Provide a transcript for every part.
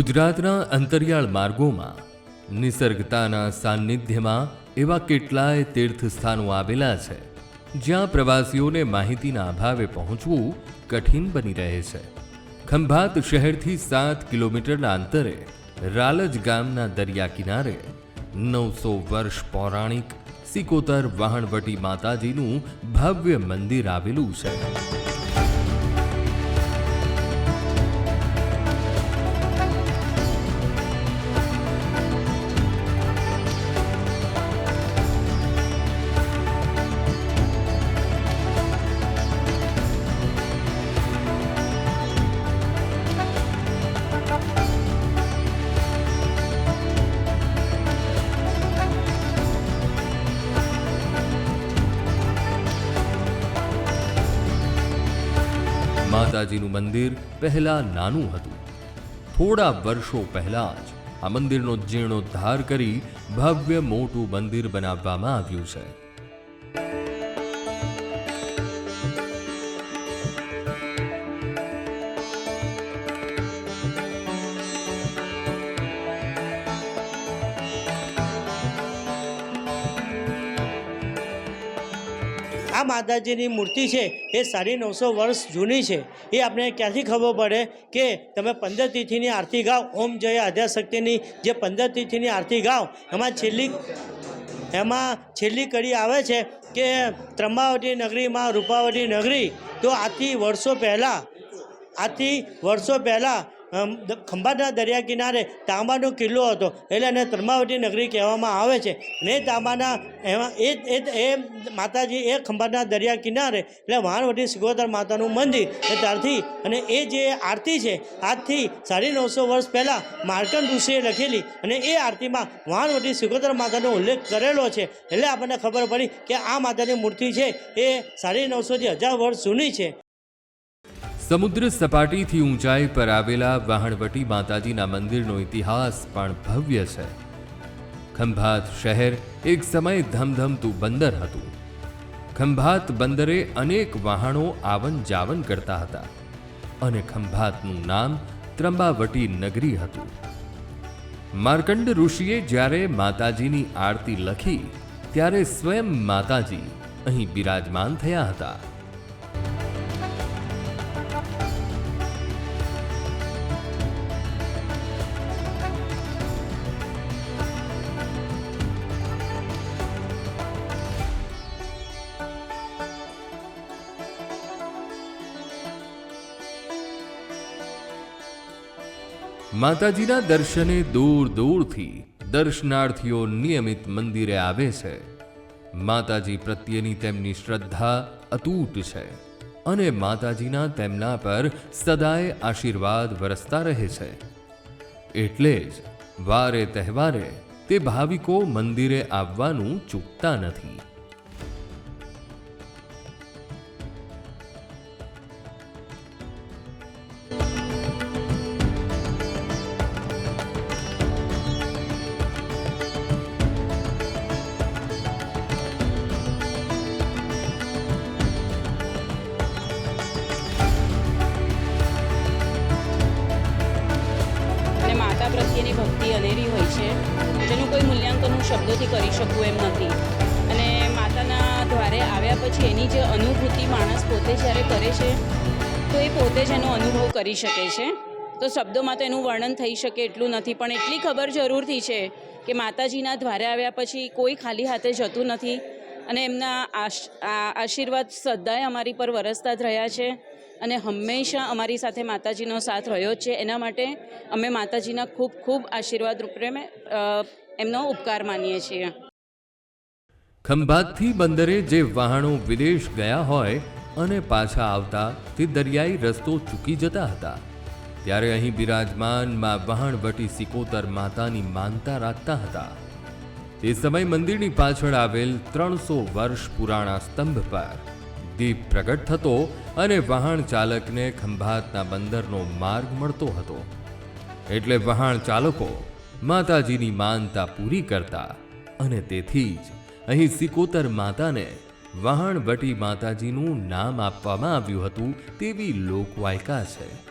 ગુજરાતના અંતરિયાળ માર્ગોમાં, નિસર્ગતાના સાનિધ્યમાં એવા કેટલાય તીર્થ સ્થાનો આવેલા છે, જ્યાં પ્રવાસીઓને માહિતીના અભાવે પહોંચવું કઠિન બની રહે છે. ખંભાત શહેરથી સાત કિલોમીટરના અંતરે, રાલજ ગામના દરિયા કિનારે, નવસો વર્ષ પૌરાણિક સિકોતર વહાણવટી માતાજીનું ભવ્ય મંદિર આવેલું છે. માતાજીનું મંદિર પહેલા નાનું હતું. થોડા વર્ષો પહેલા જ આ મંદિરનો જીર્ણોદ્ધાર કરી ભવ્ય મોટું મંદિર બનાવવામાં આવ્યું છે. આ માતાજીની મૂર્તિ છે, એ સાડી નવસો વર્ષ જૂની છે. એ આપણે ક્યાંથી ખબર પડે કે તમે પંદર તિથિની આરતી ગાઓ ઓમ જય આદ્યાશક્તિની જે પંદર તિથિની આરતી ગાઓ એમાં છેલ્લી એમાં છેલ્લી કડી આવે છે કે ત્રંબાવતી નગરીમાં રૂપાવતી નગરી, તો આથી વર્ષો પહેલાં, આથી વર્ષો પહેલાં ખંભાતના દરિયા કિનારે તાંબાનો કિલ્લો હતો. એટલે એને ત્રંબાવતી નગરી કહેવામાં આવે છે. ને તાંબાના એમાં એ એ એ માતાજી એ ખંભાતના દરિયા કિનારે એટલે વાણવટી સિગોદર માતાનું મંદિર. એ ત્યારથી અને એ જે આરતી છે, આજથી સાડી નવસો વર્ષ પહેલાં માર્કન ઋષિએ લખેલી અને એ આરતીમાં વાણવટી સિગોદર માતાનો ઉલ્લેખ કરેલો છે. એટલે આપણને ખબર પડી કે આ માતાની મૂર્તિ છે, એ સાડી નવસોથી હજાર વર્ષ જૂની છે. સમુદ્ર સપાટીથી ઊંચાઈ પર આવેલા વહાણવટી માતાજીના મંદિરનો ઇતિહાસ પણ ભવ્ય છે. ખંભાત શહેર એક સમયે ધમધમતું બંદર હતું. ખંભાત બંદરે અનેક વહાણો આવન જાવન કરતા હતા અને ખંભાતનું નામ ત્રંબાવટી નગરી હતું. માર્કંડ ઋષિએ જ્યારે માતાજીની આરતી લખી, ત્યારે સ્વયં માતાજી અહીં બિરાજમાન થયા હતા. માતાજીના દર્શને દૂર દૂરથી દર્શનાર્થીઓ નિયમિત મંદિરે આવે છે. માતાજી પ્રત્યેની તેમની શ્રદ્ધા અતૂટ છે અને માતાજીના તેમના પર સદાય આશીર્વાદ વરસતા રહે છે. એટલે જ વારે તહેવારે તે ભાવિકો મંદિરે આવવાનું ચૂકતા નથી. શબ્દોથી કરી શકું એમ નથી. અને માતાના દ્વારે આવ્યા પછી એની જે અનુભૂતિ માણસ પોતે જ્યારે કરે છે, તો એ પોતે જ એનો અનુભવ કરી શકે છે. તો શબ્દોમાં તો એનું વર્ણન થઈ શકે એટલું નથી, પણ એટલી ખબર જરૂરથી છે કે માતાજીના દ્વારે આવ્યા પછી કોઈ ખાલી હાથે જતું નથી અને એમના આશીર્વાદ સદાય અમારી પર વરસતા જ રહ્યા છે અને હંમેશા અમારી સાથે માતાજીનો સાથ રહ્યો જ છે. એના માટે અમે માતાજીના ખૂબ ખૂબ આશીર્વાદ રૂપે એમનો ઉપકાર માનીએ છીએ. ખંભાતથી બંદરે જે વહાણો વિદેશ ગયા હોય અને પાછા આવતા તે દરિયાઈ રસ્તો ચૂકી જતા હતા. ત્યારે અહીં બિરાજમાન વહાણવટી સિકોતર માતાની માનતા રાખતા હતા. તે સમય મંદિરની પાછળ આવેલ ત્રણસો વર્ષ પુરાણા સ્તંભ પર દીપ પ્રગટ થતો અને વહાણ ચાલકને ખંભાતના બંદરનો માર્ગ મળતો હતો. એટલે વહાણ ચાલકો માતાજીની માનતા પૂરી કરતા અને તેથી જ અહીં સિકોતર માતાને વહાણવટી માતાજીનું નામ આપવામાં આવ્યું હતું તેવી લોકવાયકા છે.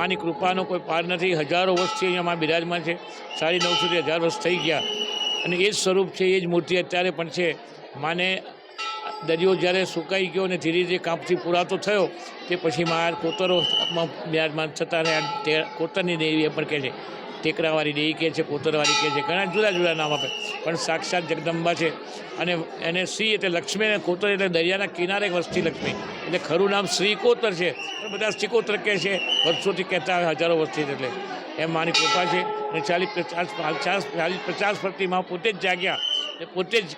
માની કૃપાનો કોઈ પાર નથી. હજારો વર્ષથી અહીંયા માં બિરાજમાન છે. સાડી નવસોથી હજાર વર્ષ થઈ ગયા. અને એ જ સ્વરૂપ છે, એ જ મૂર્તિ અત્યારે પણ છે. માને દરિયો જ્યારે સુકાઈ ગયો અને ધીરે ધીરે કાંપથી પૂરાતો થયો, તે પછી મારા કોતરોમાં બિરાજમાન થતા રહ્યા કોતરની દેવી એ પણ કહે છે. ટેકરાવાળી દેવી કહે છે કોતરવાળી કહે છે, ઘણા જુદા જુદા નામ આપે. પણ સાક્ષાત જગદંબા છે. અને એને શ્રી એટલે લક્ષ્મી અને કોતર એટલે દરિયાના કિનારે વસતી લક્ષ્મી. એટલે ખરું નામ શ્રી છે. પણ બધા શ્રીકોતર કહે છે. વર્ષોથી કહેતા હજારો વર્ષથી એટલે. એમ માની કૃપા છે. અને ચાલીસ પચાસ પચાસ ચાલીસ પચાસ વર્ષથી પોતે જ જાગ્યા. એ પોતે જ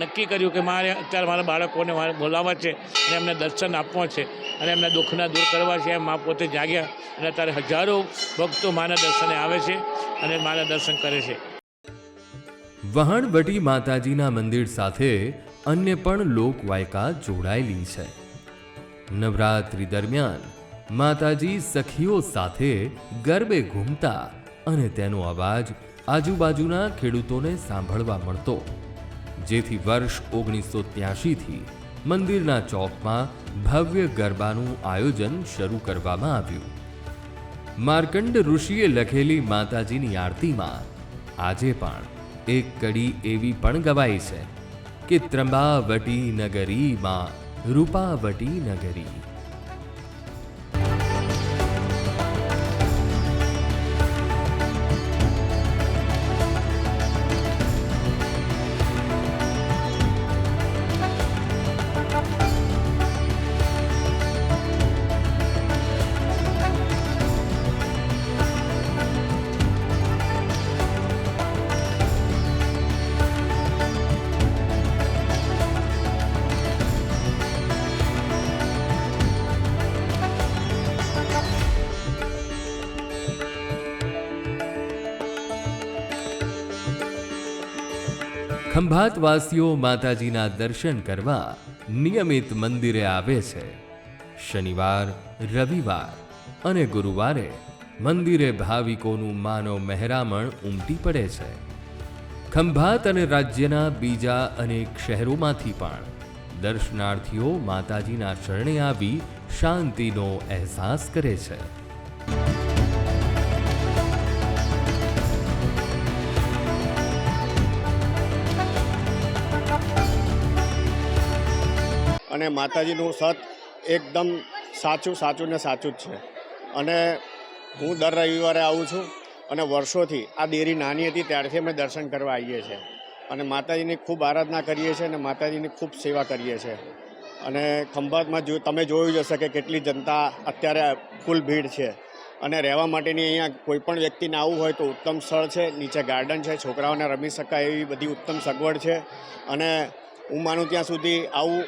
નક્કી કર્યું કે મારે અત્યારે મારા બાળકોને મારે બોલાવવા છે અને એમને દર્શન આપવા છે અને એમના દુઃખના દૂર કરવા છે. એમ મા પોતે જાગ્યા અને અત્યારે હજારો ભક્તો માના દર્શને આવે છે અને માના દર્શન કરે છે. વહાણવટી માતાજીના મંદિર સાથે અન્ય પણ લોકવાયકા જોડાયેલી છે. નવરાત્રિ દરમિયાન માતાજી સખીઓ સાથે ગરબે ઘૂમતા અને તેનો અવાજ આજુબાજુના ખેડૂતોને સાંભળવા મળતો. જેથી વર્ષ ઓગણીસો ત્યાસીથી મંદિરના ચોકમાં ભવ્ય ગરબાનું આયોજન શરૂ કરવામાં આવ્યું. માર્કંડ ઋષિએ લખેલી માતાજીની આરતીમાં આજે પણ એક કડી એવી પણ ગવાઈ છે કે, ત્રંબાવટી નગરીમાં રૂપાવટી નગરી ખંભાતવાસીઓ માતાજીના દર્શન કરવા નિયમિત મંદિરે આવે છે. શનિવાર, રવિવાર અને ગુરુવારે મંદિરે ભાવિકોનું માનવ મહેરામણ ઉમટી પડે છે. ખંભાત અને રાજ્યના બીજા અનેક શહેરોમાંથી પણ દર્શનાર્થીઓ માતાજીના શરણે આવી શાંતિનો અહેસાસ કરે છે. અને માતાજીનું સત એકદમ સાચું સાચું ને સાચું જ છે. અને હું દર રવિવારે આવું છું અને વર્ષોથી આ દેરી નાની હતી ત્યારથી અમે દર્શન કરવા આવીએ છીએ. અને માતાજીની ખૂબ આરાધના કરીએ છીએ અને માતાજીની ખૂબ સેવા કરીએ છીએ. અને ખંભાતમાં જો તમે જોયું જ હશે કે કેટલી જનતા અત્યારે ફૂલ ભીડ છે. અને રહેવા માટેની અહીંયા કોઈપણ વ્યક્તિને આવવું હોય તો ઉત્તમ સ્થળ છે, નીચે ગાર્ડન છે, છોકરાઓને રમી શકાય એવી બધી ઉત્તમ સગવડ છે. અને હું માનું ત્યાં સુધી આવું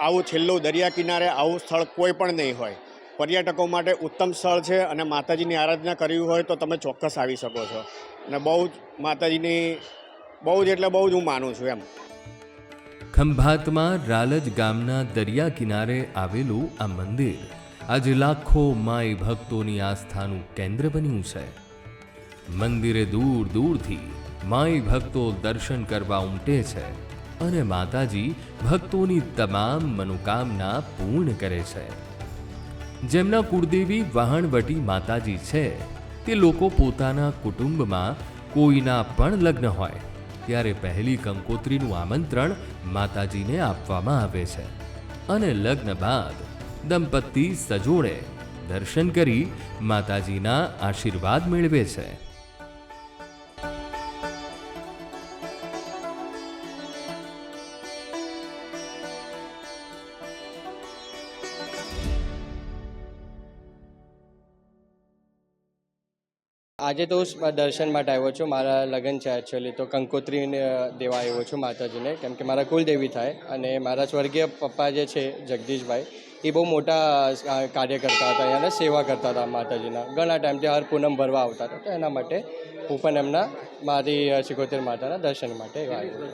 આવું છેલ્લું દરિયા કિનારે આવું સ્થળ કોઈ પણ નહીં હોય. પર્યટકો માટે ઉત્તમ સ્થળ છે અને માતાજીની આરાધના કરવી હોય તો તમે ચોક્કસ આવી શકો છો. અને બહુ જ માતાજીની, બહુ જ એટલે બહુ જ હું માનું છું એમ. ખંભાતમાં રાલજ ગામના દરિયા કિનારે આવેલું આ મંદિર આજે લાખો માય ભક્તોની આસ્થાનું કેન્દ્ર બન્યું છે. મંદિરે દૂર દૂરથી માય ભક્તો દર્શન કરવા ઉમટે છે. અને માતાજી ભક્તોની તમામ મનોકામના પૂર્ણ કરે છે. જેમના કુળદેવી વહાણવટી માતાજી છે, તે લોકો પોતાના કુટુંબમાં કોઈના પણ લગ્ન હોય, ત્યારે પહેલી કંકોત્રીનું આમંત્રણ માતાજીને આપવામાં આવે છે અને લગ્ન બાદ દંપતી સજોડે દર્શન કરી માતાજીના આશીર્વાદ મેળવે છે. આજે તો હું દર્શન માટે આવ્યો છું. મારા લગ્ન છે એકચ્યુઅલી તો કંકોત્રીને દેવા આવ્યો છું માતાજીને. કેમ કે મારા કુલદેવી થાય અને મારા સ્વર્ગીય પપ્પા જે છે જગદીશભાઈ એ બહુ મોટા કાર્ય કરતા હતા અને સેવા કરતા હતા માતાજીના. ઘણા ટાઈમથી હર પૂનમ ભરવા આવતા હતા. તો એના માટે હું પણ એમના મારી શિકોતેર માતાના દર્શન માટે આવ્યો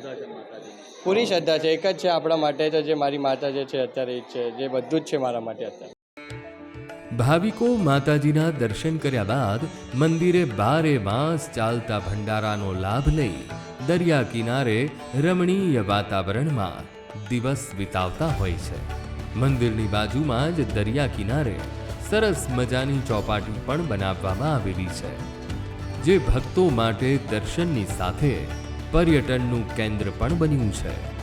પૂરી શ્રદ્ધા છે. એક જ છે આપણા માટે તો જે મારી માતા જે છે અત્યારે એ જ છે. જે બધું જ છે મારા માટે અત્યારે. ભાવિકો માતાજીના દર્શન કર્યા બાદ મંદિરે બારે માસ ચાલતા ભંડારાનો લાભ લઈ દરિયા કિનારે રમણીય વાતાવરણમાં દિવસ વિતાવતા હોય છે. મંદિરની બાજુમાં જ દરિયા કિનારે સરસ મજાની ચોપાટી પણ બનાવવામાં આવેલી છે. જે ભક્તો માટે દર્શનની સાથે પર્યટનનું કેન્દ્ર પણ બન્યું છે.